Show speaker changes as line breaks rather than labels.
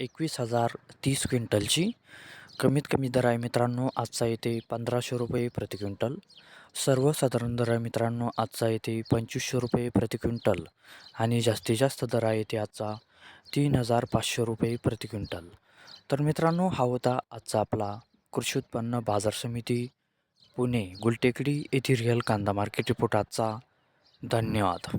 एकवीस हजार तीस क्विंटलची. कमीत कमी दर आहे मित्रांनो आजचा येते पंधराशे रुपये प्रति क्विंटल. सर्वसाधारण दर आहे मित्रांनो आजचा येते पंचवीसशे रुपये प्रति क्विंटल. आणि जास्तीत जास्त दर आहे ते आजचा तीन हजार पाचशे रुपये प्रति क्विंटल. तर मित्रांनो हा होता आजचा आपला कृषी उत्पन्न बाजार समिती पुणे गुलटेकडी येथील रिअल कांदा मार्केट रिपोर्ट आजचा. धन्यवाद.